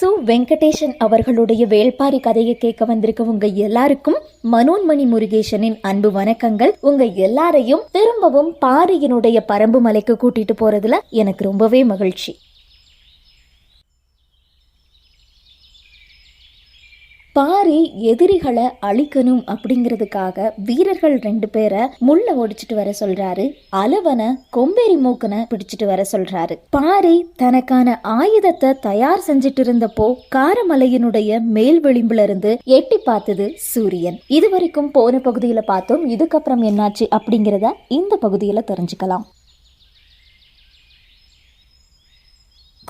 சு வெங்கடேஷன் அவர்களுடைய வேள்பாரி கதையை கேட்க வந்திருக்க உங்க எல்லாருக்கும் மனோன்மணி முருகேசனின் அன்பு வணக்கங்கள். உங்க எல்லாரையும் திரும்பவும் பாரியினுடைய பரம்பு மலைக்கு கூட்டிட்டு போறதுல எனக்கு ரொம்பவே மகிழ்ச்சி. பாரி எதிரிகளை அழிக்கணும் அப்படிங்கிறதுக்காக வீரர்கள் ரெண்டு பேரை முள்ள ஒடிச்சிட்டு வர சொல்றாரு. அலவனை கொம்பேரி மூக்கனை பிடிச்சிட்டு வர சொல்றாரு. பாரி தனக்கான ஆயுதத்தை தயார் செஞ்சிட்டு இருந்தப்போ காரமலையினுடைய மேல் விளிம்புல இருந்து எட்டி பார்த்தது சூரியன். இதுவரைக்கும் போன பகுதியில பார்த்தோம். இதுக்கப்புறம் என்னாச்சு அப்படிங்கிறத இந்த பகுதியில தெரிஞ்சுக்கலாம்.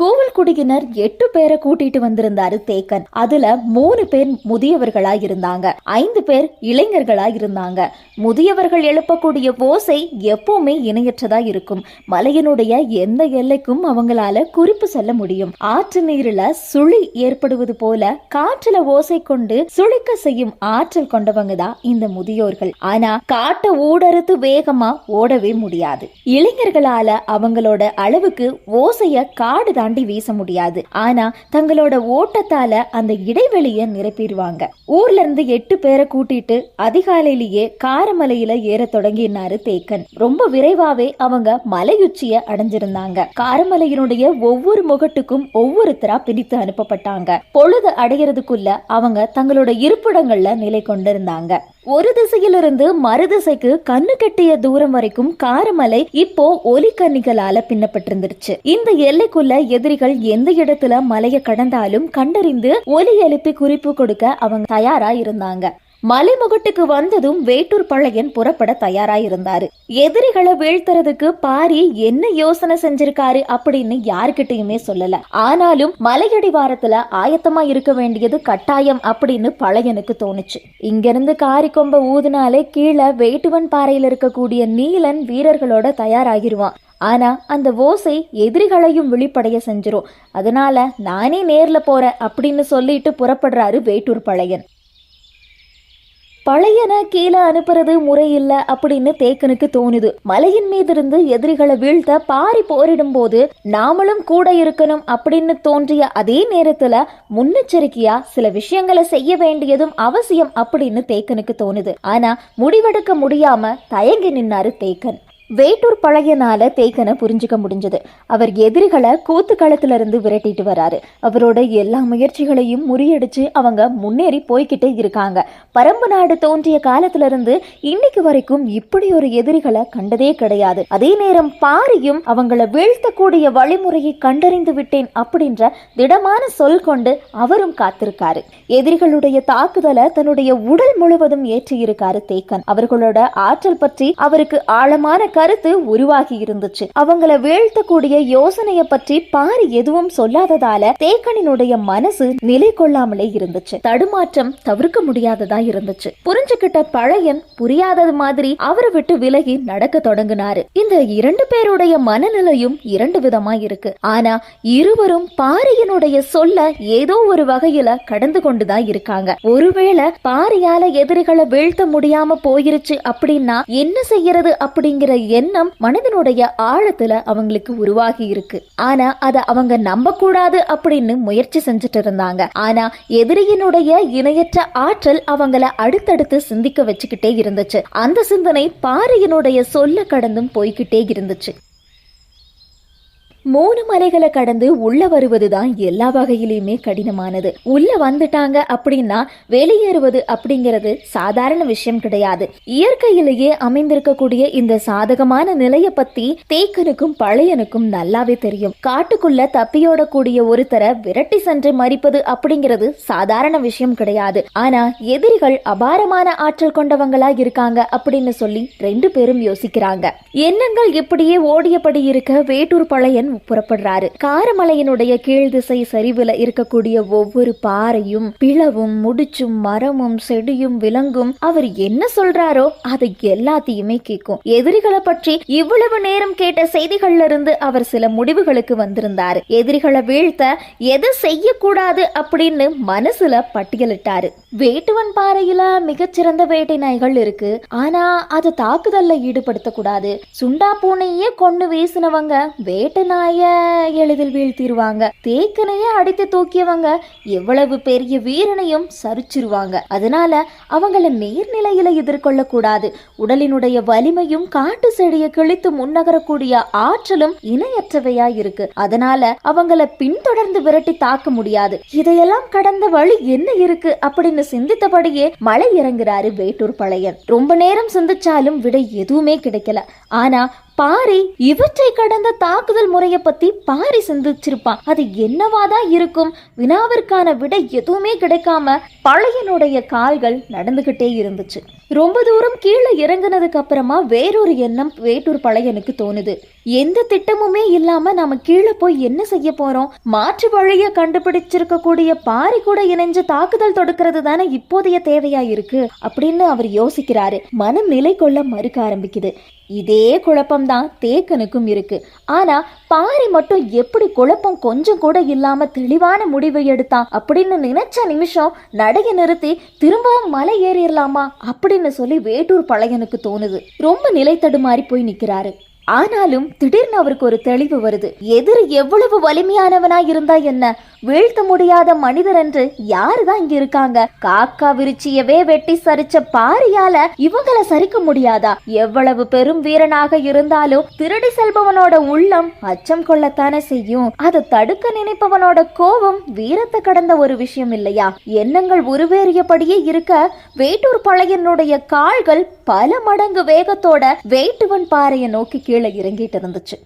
கோவல்குடியினர் எட்டு பேரை கூட்டிட்டு வந்திருந்தாரு தேக்கன். அதுல மூணு பேர் முதியவர்களா இருந்தாங்க ஐந்து பேர் இளைஞர்களா இருந்தாங்க முதியவர்கள் எழுப்பக்கூடிய ஓசை எப்பவுமே இணையற்றதா இருக்கும். மலையினுடைய எந்த எல்லைக்கும் அவங்களால குறிப்பு சொல்ல முடியும். ஆற்று நீரில சுழி ஏற்படுவது போல காற்றுல ஓசை கொண்டு சுழிக்க செய்யும் ஆற்றல் கொண்டவங்க தான் இந்த முதியோர்கள். ஆனா காட்டை ஊடறுத்து வேகமா ஓடவே முடியாது. இளைஞர்களால அவங்களோட அளவுக்கு ஓசைய காடுதான் தாண்டி வீச முடியாது. ஆனா தங்களோட ஓட்டத்தால அந்த இடைவெளிய நிரப்பிடுவாங்க. ஊர்ல இருந்து எட்டு பேரை கூட்டிட்டு அதிகாலையிலேயே காரமலையில ஏற தொடங்கினாரு தேக்கன். ரொம்ப விரைவாவே அவங்க மலையுச்சிய அடைஞ்சிருந்தாங்க. காரமலையினுடைய ஒவ்வொரு முகட்டுக்கும் ஒவ்வொருத்தரா பிடித்து அனுப்பப்பட்டாங்க. பொழுது அடையறதுக்குள்ள அவங்க தங்களோட இருப்பிடங்கள்ல நிலை கொண்டிருந்தாங்க. ஒரு திசையிலிருந்து மறுதிசைக்கு கண்ணு கட்டிய தூரம் வரைக்கும் காரமலை இப்போ ஒலிக்கண்ணிகளால பின்னப்பட்டிருந்துருச்சு. இந்த எல்லைக்குள்ள எதிரிகள் எந்த இடத்துல மலையை கடந்தாலும் கண்டறிந்து ஒலி எழுப்பி குறிப்பு கொடுக்க அவங்க தயாரா இருந்தாங்க. மலைமுகட்டுக்கு வந்ததும் வேட்டூர் பழையன் புறப்பட தயாராயிருந்தாரு. எதிரிகளை வீழ்த்துறதுக்கு பாரி என்ன யோசனை செஞ்சிருக்காரு அப்படின்னு யாருக்கிட்டயுமே சொல்லல. ஆனாலும் மலையடிவாரத்துல ஆயத்தமா இருக்க வேண்டியது கட்டாயம் அப்படின்னு பழையனுக்கு தோணுச்சு. இங்கிருந்து காரி கொம்ப ஊதுனாலே கீழே வேட்டுவன் பாறையில இருக்கக்கூடிய நீலன் வீரர்களோட தயாராகிருவான். ஆனா அந்த ஓசை எதிரிகளையும் விழிப்படைய செஞ்சிரும். அதனால நானே நேர்ல போறேன் அப்படின்னு சொல்லிட்டு புறப்படுறாரு வேட்டூர் பழையன். பழையன கீழே அனுப்புறது முறையில்ல அப்படின்னு தேக்கனுக்கு தோணுது. மலையின் மீது இருந்து எதிரிகளை வீழ்த்த பாரி போரிடும் போது நாமளும் கூட இருக்கணும் அப்படின்னு தோன்றிய அதே நேரத்துல முன்னெச்சரிக்கையா சில விஷயங்களை செய்ய வேண்டியதும் அவசியம் அப்படின்னு தேக்கனுக்கு தோணுது. ஆனா முடிவெடுக்க முடியாம தயங்கி நின்னாரு தேக்கன். வேட்டூர் பழையனால தேக்கனை புரிஞ்சுக்க முடிஞ்சது. அவர் எதிரிகளை கூத்து களத்திலிருந்து விரட்டிட்டு வராரு. அவரோட எல்லா முயற்சிகளையும் முறியடிச்சு அவங்க முன்னேறி போய்கிட்டே இருக்காங்க. பரம்பு நாடு தோன்றிய காலத்திலிருந்து இன்னைக்கு வரைக்கும் இப்படி ஒரு எதிரிகளை கண்டதே கிடையாது. அதே நேரம் பாரியும் அவங்கள வீழ்த்தக்கூடிய வழிமுறையை கண்டறிந்து விட்டேன் அப்படின்ற திடமான சொல் கொண்டு அவரும் காத்திருக்காரு. எதிரிகளுடைய தாக்குதலை தன்னுடைய உடல் முழுவதும் ஏற்றியிருக்காரு தேக்கன். அவர்களோட ஆற்றல் பற்றி அவருக்கு ஆழமான கருத்து உருவாகி இருந்துச்சு. அவங்கள வீழ்த்தக்கூடிய யோசனைய பற்றி பாரி எதுவும் சொல்லாததால தேக்கனினுடைய மனசு நிலை கொள்ளாமலே இருந்துச்சு. தடுமாற்றம் தவிர்க்க முடியாததா இருந்துச்சு. புரிஞ்சுக்கிட்ட பழையன் புரியாதது மாதிரி அவரை விட்டு விலகி நடக்க தொடங்கினாரு. இந்த இரண்டு பேருடைய மனநிலையும் இரண்டு விதமா இருக்கு. ஆனா இருவரும் பாரியினுடைய சொல்ல ஏதோ ஒரு வகையில கடந்து கொண்டுதான் இருக்காங்க. ஒருவேளை பாரியால எதிரிகளை வீழ்த்த முடியாம போயிருச்சு அப்படின்னா என்ன செய்யறது அப்படிங்கிற எண்ணம் மனதினுடைய ஆழத்துல அவங்களுக்கு உருவாகி இருக்கு. ஆனா அத அவங்க நம்ப கூடாது அப்படின்னு முயற்சி செஞ்சுட்டு இருந்தாங்க. ஆனா எதிரியினுடைய இணையற்ற ஆற்றல் அவங்கள அடுத்தடுத்து சிந்திக்க வச்சுக்கிட்டே இருந்துச்சு. அந்த சிந்தனை பாறையினுடைய சொல்ல கடந்தும் போய்கிட்டே இருந்துச்சு. மூணு மலைகளை கடந்து உள்ள வருவதுதான் எல்லா வகையிலுமே கடினமானது. உள்ள வந்துட்டாங்க அப்படின்னா வெளியேறுவது அப்படிங்கிறது சாதாரண விஷயம் கிடையாது. இயற்கையிலேயே அமைந்திருக்கக்கூடிய இந்த சாதகமான நிலைய பத்தி தேக்கனுக்கும் பழையனுக்கும் நல்லாவே தெரியும். காட்டுக்குள்ள தப்பியோடக்கூடிய ஒருத்தரை விரட்டி சென்று மறிப்பது அப்படிங்கிறது சாதாரண விஷயம் கிடையாது. ஆனா எதிரிகள் அபாரமான ஆற்றல் கொண்டவங்களா இருக்காங்க அப்படின்னு சொல்லி ரெண்டு பேரும் யோசிக்கிறாங்க. எண்ணங்கள் இப்படியே ஓடியபடி இருக்க வேட்டூர் பழையன் புறப்படுறாரு. காரமலையினுடைய கீழ் திசை சரிவுல இருக்கக்கூடிய ஒவ்வொரு பாறையும் பிளவும் முடிச்சும் மரமும் செடியும் விலங்கும் அவர் என்ன சொல்றாரோ அதை எல்லாத்தையுமே கேட்கும் எதிரிகளை பற்றி இவ்வளவு நேரம் கேட்ட செய்திகள்ல இருந்து அவர் சில முடிவுகளுக்கு வந்திருந்தாரு. எதிரிகளை வீழ்த்த எதை செய்யக்கூடாது அப்படின்னு மனசுல பட்டியலிட்டாரு. வேட்டுவன் பாறையில மிகச்சிறந்த வேட்டை நாய்கள் இருக்கு. ஆனா அது தாக்குதல்ல ஈடுபடுத்த கூடாது சுண்டா பூனையே கொண்டு வீசினவங்க வேட்டை நாய் நாய எளிதில் வீழ்த்திடுவாங்க தேக்கனையே அடித்து தூக்கியவங்க எவ்வளவு பெரிய வீரனையும் சரிச்சிருவாங்க. அதனால அவங்கள நீர்நிலையில எதிர்கொள்ள கூடாது உடலினுடைய வலிமையும் காட்டு செடியை கிழித்து முன்னகரக்கூடிய ஆற்றலும் இணையற்றவையா இருக்கு அதனால அவங்கள பின்தொடர்ந்து விரட்டி தாக்க முடியாது. இதையெல்லாம் கடந்த வழி என்ன இருக்கு அப்படின்னு சிந்தித்தபடியே மலை இறங்குறாரு வேட்டூர் பழையன். ரொம்ப நேரம் சிந்திச்சாலும் விடை எதுவுமே கிடைக்கல. ஆனா பாரி இவற்றை கடந்த தாக்குதல் முறையை பத்தி பாரி சிந்திச்சிருப்பான். அது என்னவாதான் இருக்கும்? வினாவிற்கான விடை எதுவுமே கிடைக்காம பழையனுடைய கால்கள் நடந்துகிட்டே இருந்துச்சு. ரொம்ப தூரம் கீழே இறங்குனதுக்கு அப்புறமா வேறொரு எண்ணம் வேட்டூர் பழையனுக்கு தோணுது. எந்த திட்டமுமே இல்லாம நாம கீழே போய் என்ன செய்ய போறோம்? மாற்று வழிய கண்டுபிடிச்சிருக்க கூடிய பாரி கூட இணைஞ்சு தாக்குதல் தொடுக்கிறது தானே இப்போதைய தேவையா இருக்கு? அப்படின்னு அவர் யோசிக்கிறாரு. மனம் நிலை கொள்ள மறுக்க ஆரம்பிக்குது. இதே குழப்பம்தான் தேக்கனுக்கும் இருக்கு. ஆனா பாரி மட்டும் எப்படி குழப்பம் கொஞ்சம் கூட இல்லாம தெளிவான முடிவை எடுத்தான் அப்படின்னு நினைச்ச நிமிஷம் நடைய நிறுத்தி திரும்பவும் மலை ஏறிடலாமா அப்படின்னு சொல்லி வேட்டூர் பழையனுக்கு தோணுது. ரொம்ப நிலை தடுமாறி போய் நிக்கிறாரு. ஆனாலும் திடீர்னு அவருக்கு ஒரு தெளிவு வருது. எதிர் எவ்வளவு வலிமையானவனா இருந்தா என்ன? வீழ்த்த முடியாத மனிதர் என்று யாருதான் இங்க இருக்காங்க? காக்கா விருச்சியவே வெட்டி சரிச்ச பாரியால இவங்கள சரிக்க முடியாதா? எவ்வளவு பெரும் வீரனாக இருந்தாலும் திருடி செல்பவனோட உள்ளம் அச்சம் கொள்ளத்தானே செய்யும். அதை தடுக்க நினைப்பவனோட கோபம் வீரத்தை கடந்த ஒரு விஷயம் இல்லையா? எண்ணங்கள் உருவேறியபடியே இருக்க வேட்டூர் பழையனுடைய கால்கள் பல மடங்கு வேகத்தோட வேட்டுவன் பாறையை நோக்கி கீழே இறங்கிட்டு இருந்துச்சு.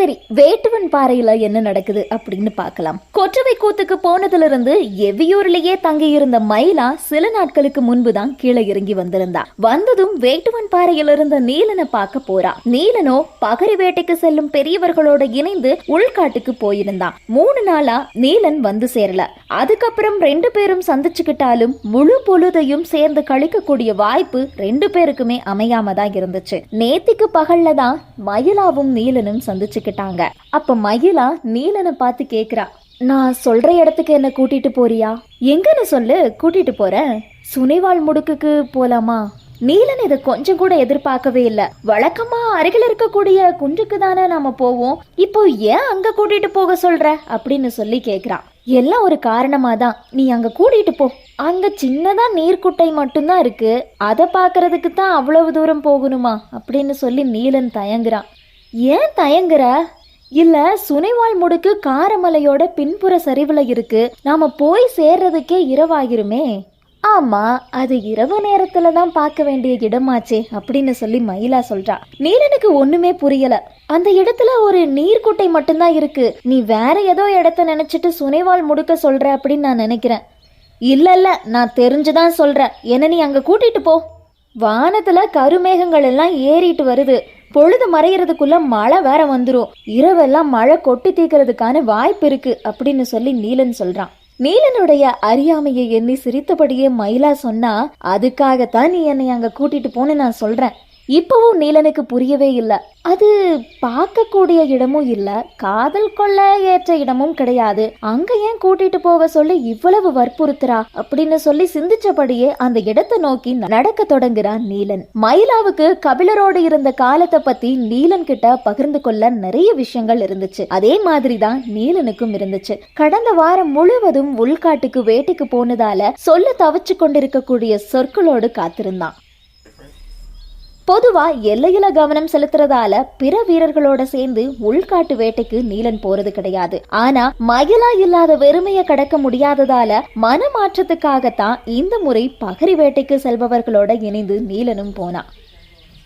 சரி வேட்டுவன் பாறையில என்ன நடக்குது அப்படின்னு பார்க்கலாம். கொற்றவை கூத்துக்கு போனதுல இருந்து எவ்வியூர்லயே தங்கி இருந்த மயிலா சில நாட்களுக்கு முன்பு தான் கீழே இறங்கி வந்திருந்தா. வந்ததும் வேட்டுவன் பாறையில இருந்த நீலனை பார்க்க போறா. நீலனோ பகரி வேட்டைக்கு செல்லும் பெரியவர்களோட இணைந்து உள்காட்டுக்கு போயிருந்தான் மூணு நாளா நீலன் வந்து சேரல. அதுக்கப்புறம் ரெண்டு பேரும் சந்திச்சுக்கிட்டாலும் முழு பொழுதையும் சேர்ந்து கழிக்கக்கூடிய வாய்ப்பு ரெண்டு பேருக்குமே அமையாம தான் இருந்துச்சு. நேத்திக்கு பகல்ல தான் மயிலாவும் நீலனும் சந்திச்சுக்கிட்டாங்க அப்ப மயிலா நீலனை பார்த்து கேக்குறா நான் சொல்ற இடத்துக்கு என்ன கூட்டிட்டு போறியா? எங்கன்னு சொல்லு கூட்டிட்டு போறேன். சுனைவாள் முடுக்குக்கு போலாமா? நீலன் இதை கொஞ்சம் கூட எதிர்பார்க்கவே இல்ல. வழக்கமா அருகில் இருக்கக்கூடிய குன்றுக்கு தானே நாம போவோம். இப்போ ஏன் அங்க கூட்டிட்டு போக சொல்ற? அப்படின்னு சொல்லி கேக்குறான் எல்லாம் ஒரு காரணமா தான் நீ அங்க கூட்டிட்டு போ. அங்க சின்னதா நீர்க்குட்டை மட்டும்தான் இருக்கு. அதை பாக்குறதுக்கு தான் அவ்வளவு தூரம் போகணுமா? அப்படின்னு சொல்லி நீலன் தயங்குறான் ஏன் தயங்குற? இல்ல சுனைவாள் முடுக்கு காரமலையோட பின்புற சரிவுல இருக்கு. நாம போய் சேர்றதுக்கே இரவாகிருமே ஆமா அது இரவு நேரத்துல தான் பார்க்க வேண்டிய இடமாச்சே அப்படின்னு சொல்லி மயிலா சொல்றா. நீலனுக்கு ஒண்ணுமே புரியல. அந்த இடத்துல ஒரு நீர்க்குட்டை மட்டும்தான் இருக்கு. நீ வேற ஏதோ இடத்த நினைச்சிட்டு சுனைவாள் முடுக்க சொல்ற அப்படின்னு நான் நினைக்கிறேன். இல்ல இல்ல நான் தெரிஞ்சுதான் சொல்றேன். என்ன நீ அங்க கூட்டிட்டு போ. வானத்துல கருமேகங்கள் எல்லாம் ஏறிட்டு வருது. பொழுது மறையறதுக்குள்ள மழை வேற வந்துடும் இரவெல்லாம் மழை கொட்டி தீக்கிறதுக்கான வாய்ப்பு இருக்கு அப்படின்னு சொல்லி நீலன் சொல்றான். நீலனுடைய அறியாமையை எண்ணி சிரித்தபடியே மயிலா சொன்னா அதுக்காகத்தான் நீ என்னை அங்க கூட்டிட்டு போன்னு நான் சொல்றேன். இப்பவும் நீலனுக்கு புரியவே இல்லை. அது பார்க்கக்கூடிய இடமும் இல்லை. காதல் கொள்ள ஏற்ற இடமும் கிடையாது. அங்க ஏன் கூட்டிட்டு போக சொல்லி இவ்வளவு வற்புறுத்துறா? அப்படின்னு சொல்லி சிந்திச்சபடியே அந்த இடத்தை நோக்கி நடக்க தொடங்குறான் நீலன். மயிலாவுக்கு கபிலரோடு இருந்த காலத்தை பத்தி நீலன் கிட்ட பகிர்ந்து கொள்ள நிறைய விஷயங்கள் இருந்துச்சு. அதே மாதிரி தான் நீலனுக்கும் இருந்துச்சு. கடந்த வாரம் முழுவதும் உள்காட்டுக்கு வேட்டைக்கு போனதால சொல்ல தவிச்சு கொண்டிருக்கக்கூடிய சொற்களோடு காத்திருந்தான். பொதுவா எல்லையில கவனம் செலுத்துறதால பிற வீரர்களோட சேர்ந்து உள்காட்டு வேட்டைக்கு நீலன் போறது கிடையாது. ஆனா மயிலா இல்லாத வெறுமையை கடக்க முடியாததால மனமாற்றத்துக்காகத்தான் இந்த முறை பகரி வேட்டைக்கு செல்பவர்களோட இணைந்து நீலனும் போனான்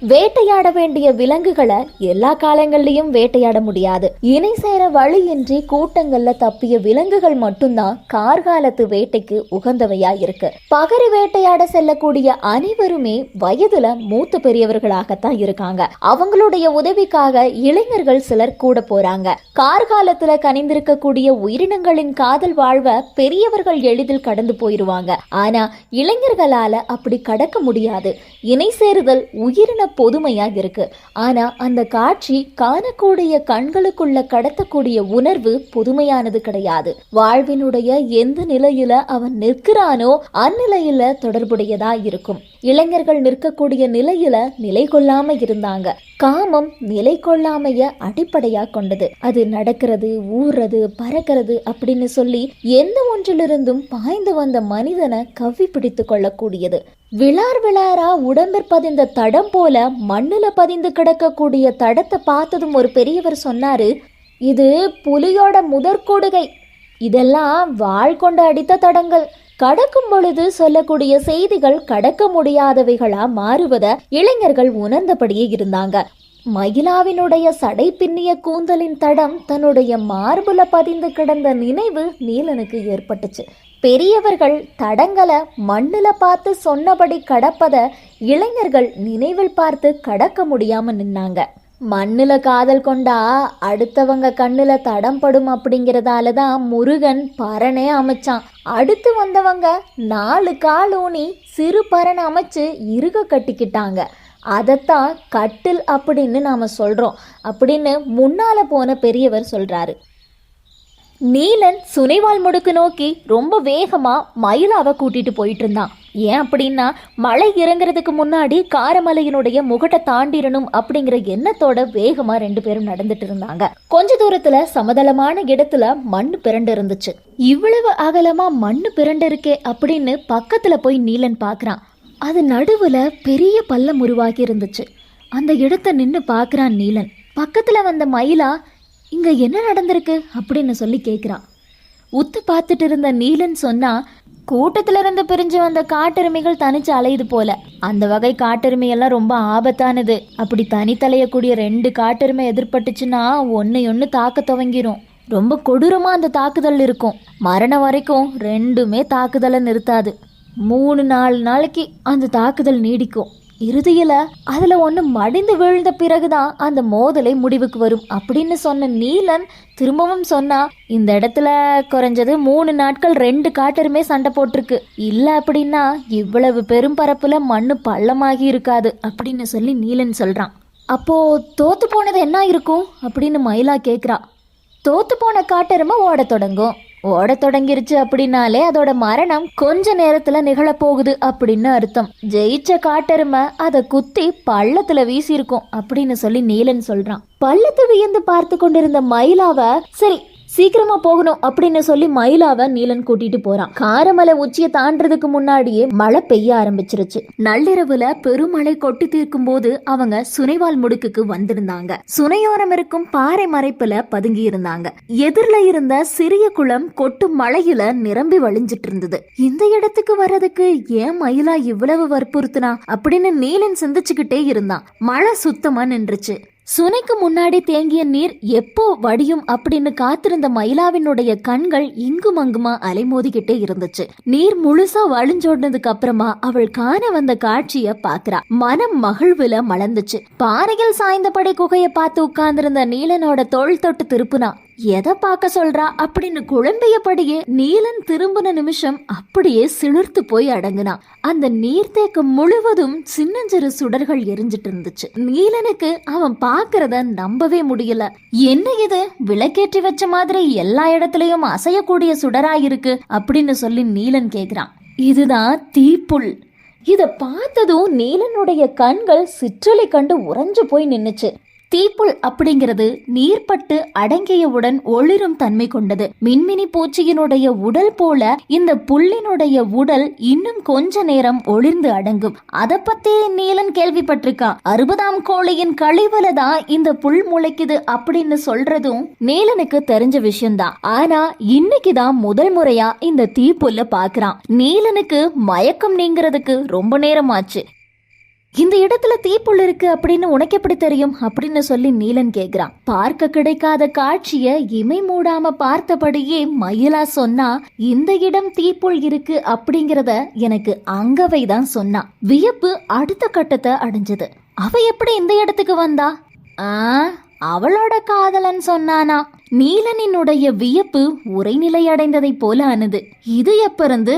வேட்டையாட வேண்டிய விலங்குகளை எல்லா காலங்கள்லயும் வேட்டையாட முடியாது. இணை சேர வழியின்றி கூட்டங்கள்ல தப்பிய விலங்குகள் மட்டும்தான் கார்காலத்து வேட்டைக்கு உகந்தவையா இருக்கு. பகரி வேட்டையாட செல்லக்கூடிய அனைவருமே வயதுல மூத்த பெரியவர்களாகத்தான் இருக்காங்க. அவங்களுடைய உதவிக்காக இளைஞர்கள் சிலர் கூட போறாங்க. கார்காலத்துல கனிந்திருக்கக்கூடிய உயிரினங்களின் காதல் வாழ்வை பெரியவர்கள் எளிதில் கடந்து போயிருவாங்க. ஆனா இளைஞர்களால அப்படி கடக்க முடியாது. இணை சேருதல் உயிரின பொதுமையா இருக்கு. ஆனா அந்த காட்சி காணக்கூடிய கண்களுக்குள்ள கடத்தக்கூடிய உணர்வு புதுமையானது கிடையாது. வாழ்வினுடைய எந்த நிலையில அவன் நிற்கிறானோ அந்நிலையில தொடர்புடையதா இருக்கும். இளைஞர்கள் நிற்கக்கூடிய நிலையில நிலை கொள்ளாம இருந்தாங்க. காமம் நிலை கொள்ளாமைய அடிப்படையா கொண்டது. அது நடக்கிறது ஊறுறது பறக்கிறது அப்படின்னு சொல்லி எந்த ஒன்றிலிருந்தும் பாய்ந்து வந்த மனிதனை கவ்வி பிடித்து கொள்ளக்கூடியது. விளார் விளாரா உடம்பிற் பதிந்த தடம் போல மண்ணுல பதிந்து கிடக்கக்கூடிய தடத்தை பார்த்ததும் ஒரு பெரியவர் சொன்னாரு இது புலியோட முதற்கொடுகை. இதெல்லாம் வாழ் கொண்டு அடித்த தடங்கள். கடக்கும் பொழுது சொல்லக்கூடிய செய்திகள் கடக்க முடியாதவைகளா மாறுவத இளைஞர்கள் உணர்ந்தபடியே இருந்தாங்க. மயிலாவினுடைய சடை பின்னிய கூந்தலின் தடம் தன்னுடைய மார்புல பதிந்து கிடந்த நினைவு நீலனுக்கு ஏற்பட்டுச்சு. பெரியவர்கள் தடங்களை மண்ணில் பார்த்து சொன்னபடி கடப்பதை இளைஞர்கள் நினைவில் பார்த்து கடக்க முடியாம நின்னாங்க. மண்ணில் காதல் கொண்டா அடுத்தவங்க கண்ணில் தடம் படும் அப்படிங்கிறதால தான் முருகன் பரணே அமைச்சான். அடுத்து வந்தவங்க நாலு கால் ஊனி சிறு பரன் அமைச்சு இருக கட்டிக்கிட்டாங்க. அதைத்தான் கட்டில் அப்படின்னு நாம் சொல்கிறோம் அப்படின்னு முன்னால் போன பெரியவர் சொல்கிறாரு நீலன் சுனைவால் முடுக்கு நோக்கி ரொம்ப வேகமாக மயிலாவை கூட்டிகிட்டு போயிட்டு இருந்தான். ஏன் அப்படின்னா மலை இறங்குறதுக்கு முன்னாடி காரமலையினுடைய முகட்டை தாண்டிடணும் அப்படிங்கிற எண்ணத்தோட வேகமா ரெண்டு பேரும் நடந்துட்டு இருந்தாங்க. கொஞ்ச தூரத்துல சமதளமான இடத்துல மண் பிறண்டு இருந்துச்சு இவ்வளவு அகலமா மண் பிறண்டு இருக்கே அப்படின்னு பக்கத்துல போய் நீலன் பார்க்கறான் அது நடுவுல பெரிய பள்ளம் உருவாகி இருந்துச்சு. அந்த இடத்த நின்னு பார்க்குறான் நீலன். பக்கத்துல வந்த மயிலா இங்க என்ன நடந்திருக்கு? அப்படின்னு சொல்லி கேக்குறான் உத்து பார்த்துட்டு இருந்த நீலன் சொன்னா கூட்டத்துல இருந்து பிரிஞ்சு வந்த காட்டெருமைகள் தனிச்சு அலையுது போல. அந்த வகை காட்டெருமை எல்லாம் ரொம்ப ஆபத்தானது. அப்படி தனித்தலையக்கூடிய ரெண்டு காட்டெருமை எதிர்பட்டுச்சுன்னா ஒன்னு ஒன்னு தாக்க துவங்கிரும். ரொம்ப கொடூரமா அந்த தாக்குதல் இருக்கும். மரணம் வரைக்கும் ரெண்டுமே தாக்குதலை நிறுத்தாது. மூணு நாலு நாளைக்கு அந்த தாக்குதல் நீடிக்கும். இறுதியில் அதில் ஒன்று மடிந்து விழுந்த பிறகுதான் அந்த மோதலை முடிவுக்கு வரும் அப்படின்னு சொன்ன நீலன் திரும்பவும் சொன்னா இந்த இடத்துல குறைஞ்சது மூணு நாட்கள் ரெண்டு காட்டருமே சண்டை போட்டிருக்கு. இல்லை அப்படின்னா இவ்வளவு பெரும் பரப்புல மண்ணு பள்ளமாகி இருக்காது அப்படின்னு சொல்லி நீலன் சொல்றான். அப்போ தோத்து போனது என்ன இருக்கும்? அப்படின்னு மயிலா கேட்குறா தோத்து போன காட்டெருமை ஓடத் தொடங்கும். ஓடத் தொடங்கிருச்சு அப்படின்னாலே அதோட மரணம் கொஞ்ச நேரத்துல நிகழப்போகுது அப்படின்னு அர்த்தம். ஜெயிச்ச காட்டெருமை அதை குத்தி பள்ளத்துல வீசியிருக்கும் அப்படின்னு சொல்லி நீலன் சொல்றான். பள்ளத்தை வியந்து பார்த்து கொண்டிருந்த மயிலாவ சரி சீக்கிரமா போகணும் அப்படின்னு சொல்லி மயிலாவை நீலன் கூட்டிட்டு போறான். காரமலை உச்சியை தாண்டதுக்கு முன்னாடியே மழை பெய்ய ஆரம்பிச்சிருச்சு. நள்ளிரவுல பெருமழை கொட்டி தீர்க்கும் போது அவங்க சுனைவால் முடுக்குக்கு வந்திருந்தாங்க. சுனையோரம் இருக்கும் பாறை மறைப்புல பதுங்கி இருந்தாங்க. எதிரில இருந்த சிறிய குளம் கொட்டும் மழையில நிரம்பி வழிஞ்சிட்டு இருந்தது. இந்த இடத்துக்கு வர்றதுக்கு ஏன் மயிலா இவ்வளவு வற்புறுத்தினா அப்படின்னு நீலன் சிந்திச்சுக்கிட்டே இருந்தான். மழை சுத்தமா நின்றுச்சு. சுனைக்கு முன்னாடி தேங்கிய நீர் எப்போ வடியும் அப்படின்னு காத்திருந்த மயிலாவினுடைய கண்கள் இங்கும் அங்குமா அலைமோதிக்கிட்டே இருந்துச்சு. நீர் முழுசா வழிஞ்சோடனதுக்கு அப்புறமா அவள் காண வந்த காட்சிய பாக்குறா மனம் மகிழ்வுல மலர்ந்துச்சு. பாறையில் சாய்ந்தபடி குகைய பார்த்து உட்கார்ந்திருந்த நீலனோட தோள் தொட்டு திருப்புனா. எதை பார்க்க சொல்றா அப்படின்னு குழம்பியபடியே நீலன் திரும்பின நிமிஷம் அப்படியே சிலிர்த்து போய் அடங்குனான் அந்த நீர்த்தேக்கம் முழுவதும் சின்னஞ்சிறு சுடர்கள் எரிஞ்சிட்டு இருந்துச்சு. நீலனுக்கு அவன் பார்க்கறத நம்பவே முடியல. என்ன இது? விளக்கேற்றி வச்ச மாதிரி எல்லா இடத்துலயும் அசையக்கூடிய சுடரா இருக்கு அப்படின்னு சொல்லி நீலன் கேக்குறான். இதுதான் தீப்புல். இத பார்த்ததும் நீலனுடைய கண்கள் சிற்றலை கண்டு உறைஞ்சு போய் நின்னுச்சு. தீப்புல் அப்படிங்கிறது நீர்பட்டு அடங்கியவுடன் ஒளிரும் தன்மை கொண்டது. மின்மினி பூச்சியினுடைய உடல் போல இந்த புல்லினுடைய உடல் இன்னும் கொஞ்ச நேரம் ஒளிர்ந்து அடங்கும். அத பத்தி நீலன் கேள்விப்பட்டிருக்கா. அறுபதாம் கோழையின் கழிவுல தான் இந்த புல் முளைக்குது அப்படின்னு சொல்றதும் நீலனுக்கு தெரிஞ்ச விஷயம்தான். ஆனா இன்னைக்கு தான் முதல் முறையா இந்த தீப்புல்ல பாக்குறான். நீலனுக்கு மயக்கம் நீங்கிறதுக்கு ரொம்ப நேரம் ஆச்சு இந்த இடத்துல தீப்புள் இருக்கு அப்படின்னு உனக்கு எப்படி தெரியும்? அப்படின்னு சொல்லி நீலன் கேக்குறான் பார்க்க கிடைக்காத காட்சிய இமை மூடாம பார்த்தபடியே மயிலா சொன்னா இந்த இடம் தீப்புள் இருக்கு அப்படிங்கறத எனக்கு அங்கவை தான் சொன்னா. வியப்பு அடுத்த கட்டத்தை அடைஞ்சது. அவ எப்படி இந்த இடத்துக்கு வந்தா? ஆ அவளோட காதலன் சொன்னானா. நீலனினுடைய வியப்பு உரைநிலை அடைந்ததை போல ஆனது இது எப்ப இருந்து?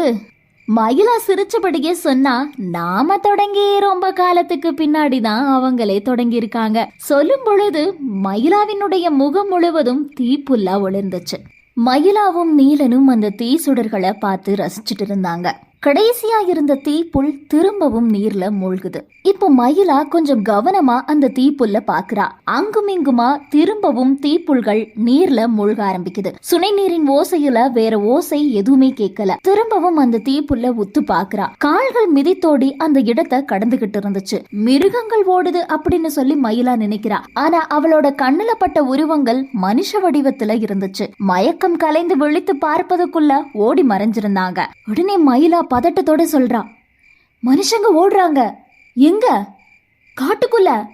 மயிலா சிரிச்சபடியே சொன்னா நாம தொடங்கி ரொம்ப காலத்துக்கு பின்னாடி தான் அவங்களே தொடங்கி இருக்காங்க சொல்லும் பொழுது மயிலாவினுடைய முகம் முழுவதும் தீப்புல்லா ஒளிர்ந்துச்சு. மயிலாவும் நீலனும் அந்த தீ சுடர்களை பார்த்து ரசிச்சுட்டு இருந்தாங்க. கடைசியா இருந்த தீப்புல் திரும்பவும் நீர்ல மூழ்குது. இப்போ மயிலா கொஞ்சம் கவனமா அந்த தீப்புல்ல பாக்குறா. அங்குமிங்குமா திரும்பவும் தீப்புல்கள் நீர்ல மூழ்க ஆரம்பிக்குது. சுனை நீரின் ஓசையில வேற ஓசை எதுவுமே கேட்கல. திரும்பவும் அந்த தீப்புல்ல உத்து பாக்குறா. கால்கள் மிதித்தோடி அந்த இடத்தை கடந்துகிட்டு இருந்துச்சு. மிருகங்கள் ஓடுது அப்படின்னு சொல்லி மயிலா நினைக்கிறா. ஆனா அவளோட கண்ணுல பட்ட உருவங்கள் மனுஷ வடிவத்துல இருந்துச்சு. மயக்கம் கலைந்து விழித்து பார்ப்பதுக்குள்ள ஓடி மறைஞ்சிருந்தாங்க. உடனே மயிலா பதட்டத்தோட சொல்றா. மனுஷங்க ஓடுறாங்க. எங்க? காட்டுக்குள்ள.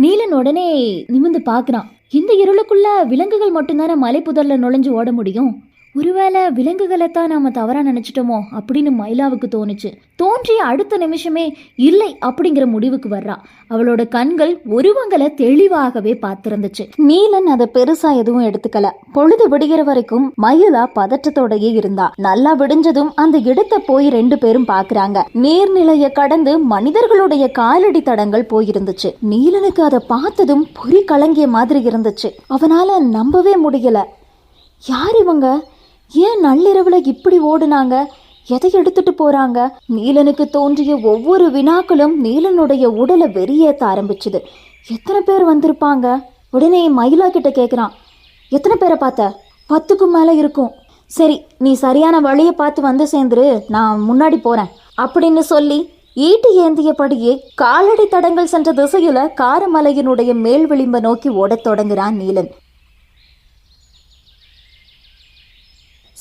நீலன் உடனே நிமிந்து பார்க்குறான். இந்த இருளுக்குள்ள விலங்குகள் மட்டும்தானே மலைப்புதர்ல நுழைஞ்சு ஓட முடியும்? ஒருவேளை விலங்குகளை தான் நாம் தவறாக நினச்சிட்டோமோ அப்படின்னு மயிலாவுக்கு தோணுச்சு. தோன்றிய அடுத்த நிமிஷமே இல்லை அப்படிங்கிற முடிவுக்கு வர்றா. அவளோட கண்கள் உருவங்களை தெளிவாகவே பார்த்துருந்துச்சு. நீலன் அதை பெருசா எதுவும் எடுத்துக்கல. பொழுது விடுகிற வரைக்கும் மயிலா பதற்றத்தோடயே இருந்தா. நல்லா விடிஞ்சதும் அந்த இடத்தை போய் ரெண்டு பேரும் பாக்குறாங்க நீர்நிலைய கடந்து மனிதர்களுடைய காலடி தடங்கள் போயிருந்துச்சு. நீலனுக்கு அதை பார்த்ததும் பொறி கலங்கிய மாதிரி இருந்துச்சு. அவனால நம்பவே முடியல. யார் இவங்க? ஏன் நள்ளிரவுல இப்படி ஓடுனாங்க? எதை எடுத்துட்டு போறாங்க? நீலனுக்கு தோன்றிய ஒவ்வொரு வினாக்களும் நீலனுடைய உடலை வெறியேற்ற ஆரம்பிச்சுது. எத்தனை பேர் வந்திருப்பாங்க? உடனே மயிலா கிட்ட கேட்குறான் எத்தனை பேரை பார்த்த? பத்துக்கும் மேலே இருக்கும். சரி நீ சரியான வழியை பார்த்து வந்து சேர்ந்துரு. நான் முன்னாடி போறேன். அப்படின்னு சொல்லி ஈட்டி ஏந்தியபடியே காலடி தடங்கள் சென்ற திசையில காரமலையினுடைய மேல் விளிம்ப நோக்கி ஓடத் தொடங்குறான் நீலன்.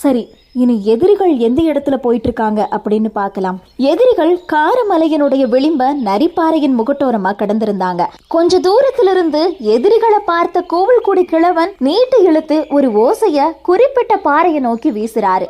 சரி இனி எதிரிகள் எந்த இடத்துல போயிட்டு இருக்காங்க அப்படின்னு பார்க்கலாம். எதிரிகள் காரமலையனுடைய விளிம்ப நரிப்பாறையின் முகட்டோரமா கடந்திருந்தாங்க. கொஞ்ச தூரத்துல இருந்து எதிரிகளை பார்த்த கோவில்குடி கிழவன் நீட்டு இழுத்து ஒரு ஓசைய குறிப்பிட்ட பாறையை நோக்கி வீசுறாரு.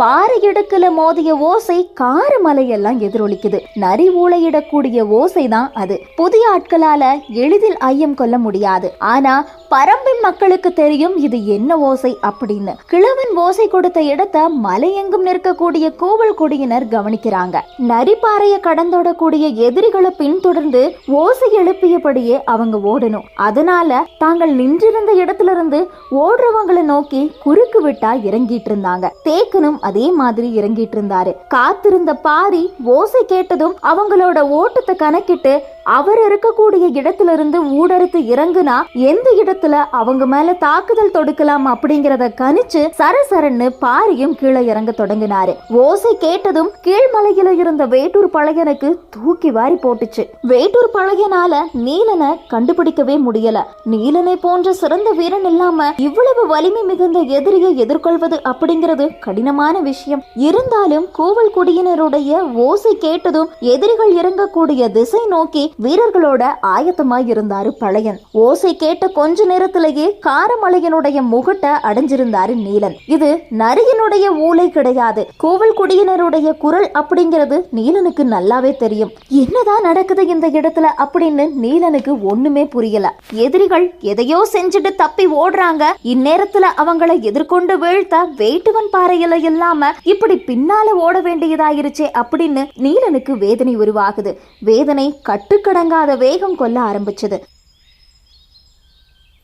பாறை இடுக்குல மோதிய ஓசை காரமலையெல்லாம் எதிரொலிக்குது. நரி ஊழையிடக்கூடிய ஓசை தான் அது. புதிய ஆட்களால எளிதில் ஐயம் கொள்ள முடியாது. ஆனா பரம்பின் மக்களுக்கு தெரியும் இது என்ன ஓசை அப்படின்னு. கிழவன் ஓசை கொடுத்த இடத்தை மலையெங்கும் நிற்கக்கூடிய கோவல் கொடியினர் கவனிக்கிறாங்க. நரிப்பாறைய கடந்தோடக்கூடிய எதிரிகளை பின்தொடர்ந்து ஓசை எழுப்பியபடியே அவங்க ஓடணும். அதனால தாங்கள் நின்றிருந்த இடத்துல இருந்து ஓடுறவங்களை நோக்கி குறுக்கு விட்டா இறங்கிட்டு இருந்தாங்க. தேக்கனும் அதே மாதிரி இறங்கிட்டு இருந்தாரு. காத்திருந்த பாரி ஓசை கேட்டதும் அவங்களோட ஓட்டத்தை கணக்கிட்டு அவர் இருக்கக்கூடிய இடத்துல இருந்து ஊடறுத்து இறங்குனா எந்த இடத்துல அவங்க மேல தாக்குதல் தொடுக்கலாம் அப்படிங்கறத கணிச்சு சரசரன்னு பாரியும் கீழே இறங்க தொடங்கினாரு. ஓசை கேட்டதும் கீழ்மலையில இருந்த வேட்டூர் பழையனுக்கு தூக்கி வாரி போட்டுச்சு. வேட்டூர் பழையனால நீலனை கண்டுபிடிக்கவே முடியல. நீலனை போன்ற சிறந்த வீரன் இல்லாம இவ்வளவு வலிமை மிகுந்த எதிரியை எதிர்கொள்வது அப்படிங்கிறது கடினமான விஷயம். இருந்தாலும் கோவல் குடியினருடைய ஓசை கேட்டதும் எதிரிகள் இறங்கக்கூடிய திசை நோக்கி வீரர்களோட ஆயத்தமாய் இருந்தாரு பழையன். ஓசை கேட்ட கொஞ்ச நேரத்திலேயே காரமலையனுடைய முகட்டை அடைஞ்சிருந்தாரு நீலன். இது நரியினுடைய ஊலை கிடையாது. கோவில் குடியினருடைய குரல் அப்படிங்கிறது நீலனுக்கு நல்லாவே தெரியும். என்னதான் நடக்குது இந்த இடத்துல அப்படின்னு நீலனுக்கு ஒண்ணுமே புரியல. எதிரிகள் எதையோ செஞ்சுட்டு தப்பி ஓடுறாங்க. இந்நேரத்துல அவங்கள எதிர்கொண்டு வீழ்த்த வேட்டுவன் பாறையில இல்லாம இப்படி பின்னால ஓட வேண்டியதாயிருச்சே அப்படின்னு நீலனுக்கு வேதனை உருவாகுது. வேதனை கட்டு கடங்காத வேகம் கொள்ள ஆரம்பிச்சது.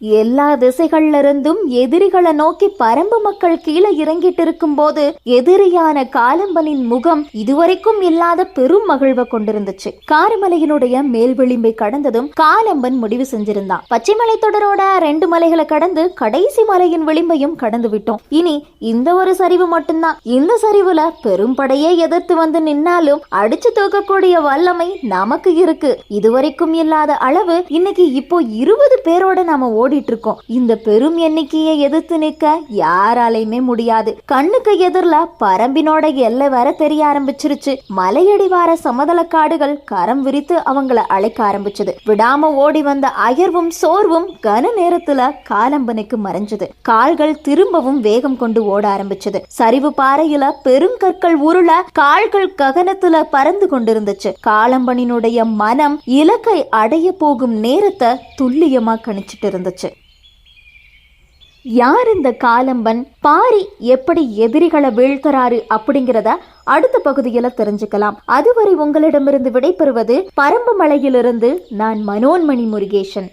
எல்லா திசைகள்ல இருந்தும் எதிரிகளை நோக்கி பரம்பு மக்கள் கீழே இறங்கிட்டு இருக்கும் போது எதிரியான காலம்பனின் முகம் இதுவரைக்கும் இல்லாத பெரும் மகிழ்வை கொண்டிருந்துச்சு. காரமலையினுடைய மேல் விளிம்பை கடந்ததும் காலம்பன் முடிவு செஞ்சிருந்தான். பச்சைமலை தொடரோட ரெண்டு மலைகளை கடந்து கடைசி மலையின் விளிம்பையும் கடந்து விட்டோம். இனி இந்த ஒரு சரிவு மட்டும்தான். இந்த சரிவுல பெரும் படையே எதிர்த்து வந்து நின்னாலும் அடிச்சு தூக்கக்கூடிய வல்லமை நமக்கு இருக்கு. இதுவரைக்கும் இல்லாத அளவு இன்னைக்கு இப்போ இருபது பேரோட நாம ஓடிட்டு இருக்கோம் இந்த பெரும் எண்ணிக்கையை எதிர்த்து நிற்க யாராலையுமே முடியாது. கண்ணுக்கு எதிரில பரம்பினோட எல்லை வர தெரிய ஆரம்பிச்சிருச்சு. மலையடிவார சமதள காடுகள் கரம் விரித்து அவங்கள அழைக்க ஆரம்பிச்சது. விடாம ஓடி வந்த அயர்வும் சோர்வும் கன நேரத்துல காலம்பனுக்கு மறைஞ்சது. கால்கள் திரும்பவும் வேகம் கொண்டு ஓட ஆரம்பிச்சது. சரிவு பாறையில பெருங்கற்கள் உருள கால்கள் ககனத்துல பறந்து கொண்டிருந்துச்சு. காலம்பனினுடைய மனம் இலக்கை அடைய போகும் நேரத்தை துல்லியமா கணிச்சிட்டு இருந்துச்சு. யார் இந்த காலம்பன்? பாரி எப்படி எதிரிகளை வீழ்த்துறாரு அப்படிங்கிறத அடுத்த பகுதியில தெரிஞ்சுக்கலாம். அதுவரை உங்களிடமிருந்து விடைபெறுவது பரம்பு மலையிலிருந்து நான் மனோன்மணி முருகேசன்.